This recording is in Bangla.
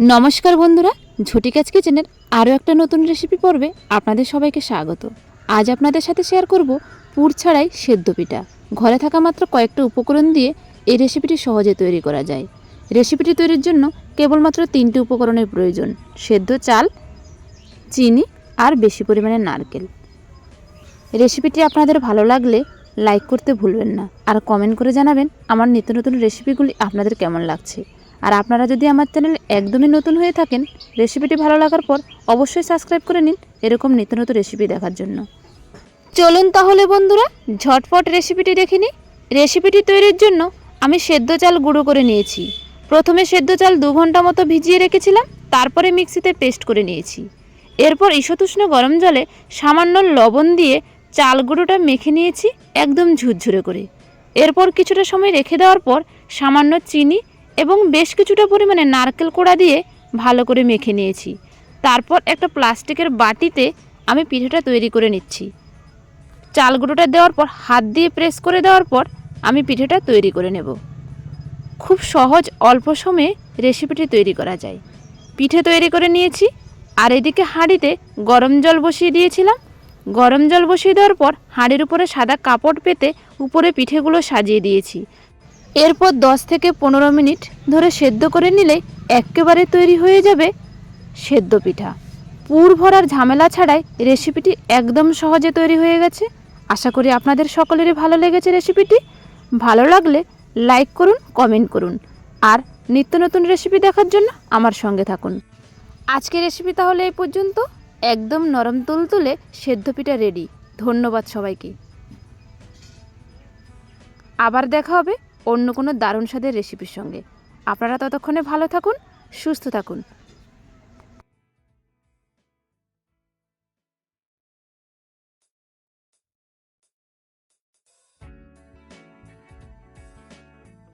নমস্কার বন্ধুরা, ঝটিকাজ কিচেনের আরও একটা নতুন রেসিপি পর্বে আপনাদের সবাইকে স্বাগত। আজ আপনাদের সাথে শেয়ার করব পুর ছাড়াই সেদ্ধ পিঠা। ঘরে থাকা মাত্র কয়েকটা উপকরণ দিয়ে এই রেসিপিটি সহজে তৈরি করা যায়। রেসিপিটি তৈরির জন্য কেবলমাত্র তিনটি উপকরণের প্রয়োজন, সেদ্ধ চাল, চিনি আর বেশি পরিমাণে নারকেল। রেসিপিটি আপনাদের ভালো লাগলে লাইক করতে ভুলবেন না। আর কমেন্ট করে জানাবেন আমার নিত্য নতুন রেসিপিগুলি আপনাদের কেমন লাগছে। আর আপনারা যদি আমার চ্যানেল একদমই নতুন হয়ে থাকেন, রেসিপিটি ভালো লাগার পর অবশ্যই সাবস্ক্রাইব করে নিন এরকম নিত্য নতুন রেসিপি দেখার জন্য। চলুন তাহলে বন্ধুরা, ঝটপট রেসিপিটি দেখে নিই। রেসিপিটি তৈরির জন্য আমি সেদ্ধ চাল গুঁড়ো করে নিয়েছি। প্রথমে সেদ্ধ চাল দু ঘণ্টা মতো ভিজিয়ে রেখেছিলাম, তারপরে মিক্সিতে পেস্ট করে নিয়েছি। এরপর ঈশতুষ্ণ গরম জলে সামান্য লবণ দিয়ে চাল গুঁড়োটা মেখে নিয়েছি একদম ঝুরঝুরে করে। এরপর কিছুটা সময় রেখে দেওয়ার পর সামান্য চিনি এবং বেশ কিছুটা পরিমাণে নারকেল কোড়া দিয়ে ভালো করে মেখে নিয়েছি। তারপর একটা প্লাস্টিকের বাটিতে আমি পিঠেটা তৈরি করে নিচ্ছি। চাল গুঁড়োটা দেওয়ার পর, হাত দিয়ে প্রেস করে দেওয়ার পর আমি পিঠেটা তৈরি করে নেব। খুব সহজ, অল্প সময়ে রেসিপিটি তৈরি করা যায়। পিঠে তৈরি করে নিয়েছি, আর এদিকে হাঁড়িতে গরম জল বসিয়ে দিয়েছিলাম। গরম জল বসিয়ে দেওয়ার পর, হাঁড়ির উপরে সাদা কাপড় পেতে উপরে পিঠেগুলো সাজিয়ে দিয়েছি। এরপর দশ থেকে পনেরো মিনিট ধরে সেদ্ধ করে নিলে একেবারে তৈরি হয়ে যাবে সেদ্ধ পিঠা। পুর ভরার ঝামেলা ছাড়াই রেসিপিটি একদম সহজে তৈরি হয়ে গেছে। আশা করি আপনাদের সকলেরই ভালো লেগেছে রেসিপিটি। ভালো লাগলে লাইক করুন, কমেন্ট করুন। আর নিত্য নতুন রেসিপি দেখার জন্য আমার সঙ্গে থাকুন। আজকের রেসিপি তাহলে এই পর্যন্ত। একদম নরম তুলতুলে সেদ্ধ পিঠা রেডি। ধন্যবাদ সবাইকে। আবার দেখা হবে অন্য কোনো দারুণ স্বাদের রেসিপির সঙ্গে। আপনারা ততক্ষণে ভালো থাকুন সুস্থ থাকুন।